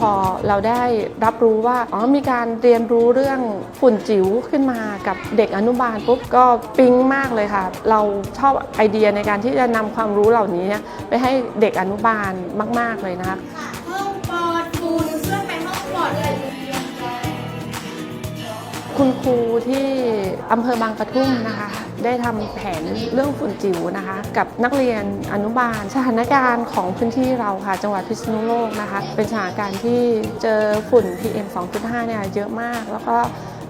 พอเราได้รับรู้ว่าอ๋อมีการเรียนรู้เรื่องฝุ่นจิ๋วขึ้นมากับเด็กอนุบาลปุ๊บก็ปิ๊งมากเลยค่ะ เราชอบไอเดียในการที่จะนำความรู้เหล่านี้ไปให้เด็กอนุบาลมาก ๆเลยนะคะห้องปอดฝุ่นเพื่อไปห้องปอดอะไรคุณครูที่อำเภอบางกระทุ่มนะคะ ได้ทำแผนเรื่องฝุ่นจิ๋วนะคะ กับนักเรียนอนุบาล สถานการณ์ของพื้นที่เราค่ะ จังหวัดพิษณุโลกนะคะ เป็นสถานการณ์ที่เจอฝุ่น PM 2.5 เนี่ยเยอะมากแล้วก็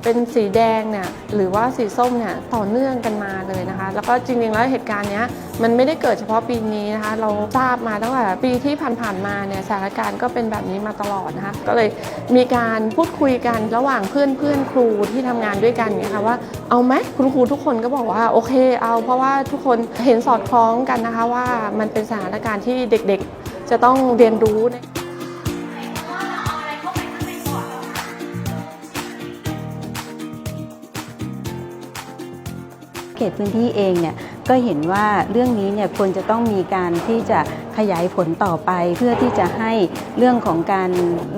เป็นสีแดงเนี่ยหรือว่าสีส้มเนี่ยต่อเนื่องกันมาเลยนะคะ แล้วก็จริงๆแล้วเหตุการณ์เนี้ยมันไม่ได้เกิดเฉพาะปีนี้นะคะ เราทราบมาตั้งแต่ปีที่ผ่านๆมาเนี่ยสถานการณ์ก็เป็นแบบนี้มาตลอดนะคะก็เลยมีการพูดคุยกันระหว่างเพื่อนเพื่อนๆครูที่ทำงานด้วยกันเนี่ยค่ะว่าเอาไหมคุณครูทุกคนก็บอกว่าโอเค เอาเพราะว่าทุกคนเห็นสอดคล้องกันนะคะว่ามันเป็นสถานการณ์ที่เด็กๆ จะต้องเรียนรู้ใน เขตพื้นที่เองเนี่ยก็เห็นว่าเรื่องนี้เนี่ยควรจะต้องมีการที่จะขยายผลต่อไป เพื่อที่จะให้เรื่องของการ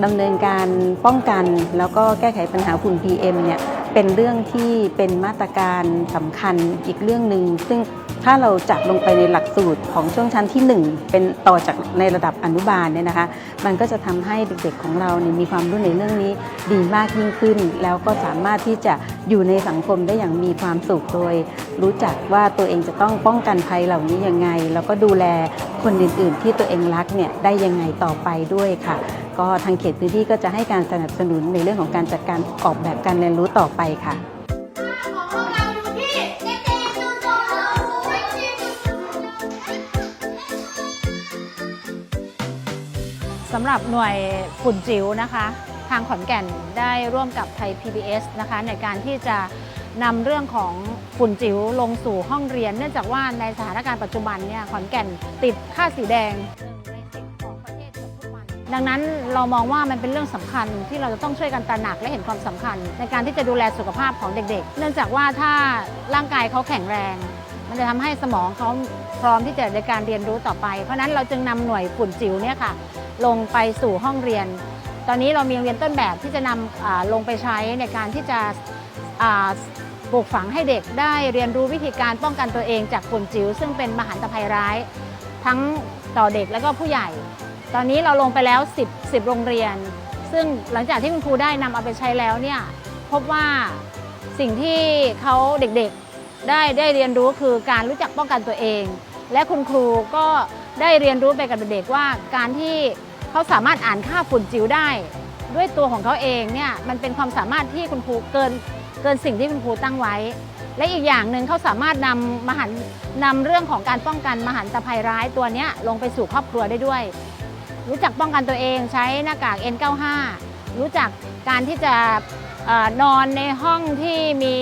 ดำเนินการป้องกัน แล้วก็แก้ไขปัญหาฝุ่น PM เนี่ยเป็นเรื่องที่เป็นมาตรการสำคัญอีกเรื่องหนึ่งซึ่งถ้าเราจัดลงไปในหลักสูตรของช่วงชั้นที่ 1 เป็นต่อจากในระดับอนุบาลเนี่ยนะคะ มันก็จะทำให้เด็กๆของเราเนี่ยมีความรู้ในเรื่องนี้ดีมากยิ่งขึ้น แล้วก็สามารถที่จะอยู่ในสังคมได้อย่างมีความสุขโดย รู้จักว่าตัวเองจะต้องป้องกันภัยเหล่านี้ยังไง แล้วก็ดูแลคนอื่น ๆ ที่ตัวเองรักเนี่ยได้ยังไงต่อไปด้วยค่ะ ก็ทางเขตพื้นที่ก็จะให้การสนับสนุนในเรื่องของการจัดการออกแบบการเรียนรู้ต่อไปค่ะสำหรับหน่วยฝุ่นจิ๋วนะคะ ทางขอนแก่นได้ร่วมกับไทย PBS นะคะ ในการที่จะ นำเรื่องของฝุ่นจิ๋วลงสู่ห้องเรียน เนื่องจากว่าในสถานการณ์ปัจจุบันเนี่ยขอนแก่นติดค่าสีแดงหนึ่งในสิบของประเทศทุกวันดังนั้นเรามองว่ามันเป็นเรื่องสำคัญที่เราจะต้องช่วยกันตระหนักและเห็นความสำคัญ ในการที่จะดูแลสุขภาพของเด็ก ๆ เนื่องจากว่าถ้าร่างกายเขาแข็งแรง มันจะทำให้สมองเขาพร้อมที่จะในการเรียนรู้ต่อไป เพราะนั้นเราจึงนำหน่วยฝุ่นจิ๋วเนี่ยค่ะลงไปสู่ห้องเรียน ตอนนี้เรามีโรงเรียนต้นแบบที่จะนำอ่าลงไปใช้ในการที่จะ ปลูกฝังให้เด็กได้เรียนรู้วิธีการป้องกันตัวเองจากฝุ่นจิ๋วซึ่งเป็นมหันตภัยร้าย ทั้งต่อเด็กและก็ผู้ใหญ่ ตอนนี้เราลงไปแล้ว 10 10 โรงเรียน ซึ่งหลังจากที่คุณครูได้นำเอาไปใช้แล้วเนี่ยพบว่าสิ่งที่เขาเด็กๆได้ได้เรียนรู้คือการรู้จักป้องกันตัวเอง และคุณครูก็ได้เรียนรู้ไปกับเด็กว่าการที่เขาสามารถอ่านค่าฝุ่นจิ๋วได้ ด้วยตัวของเขาเองเนี่ยมันเป็นความสามารถที่คุณครูเกิน เกินสิ่งที่คุณครูตั้งไว้ และอีกอย่างหนึ่งเขาสามารถนำมหันนำเรื่องของการป้องกันมหันตภัยร้ายตัวนี้ลงไปสู่ครอบครัวได้ด้วย รู้จักป้องกันตัวเองใช้หน้ากาก N95 รู้จักการที่จะอนอนในห้องที่มี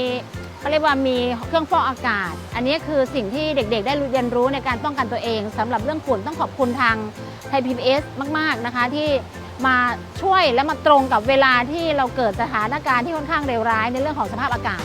เขาเรียกว่ามีเครื่องฟอกอากาศ อันนี้คือสิ่งที่เด็กๆ ได้เรียนรู้ในการป้องกันตัวเองสำหรับเรื่องฝุ่นต้องขอบคุณทางไทย PBS มาก ๆ นะคะ ที่ มาช่วยและมาตรงกับเวลาที่เราเกิดสถานการณ์ที่ค่อนข้างเลวร้ายในเรื่องของสภาพอากาศ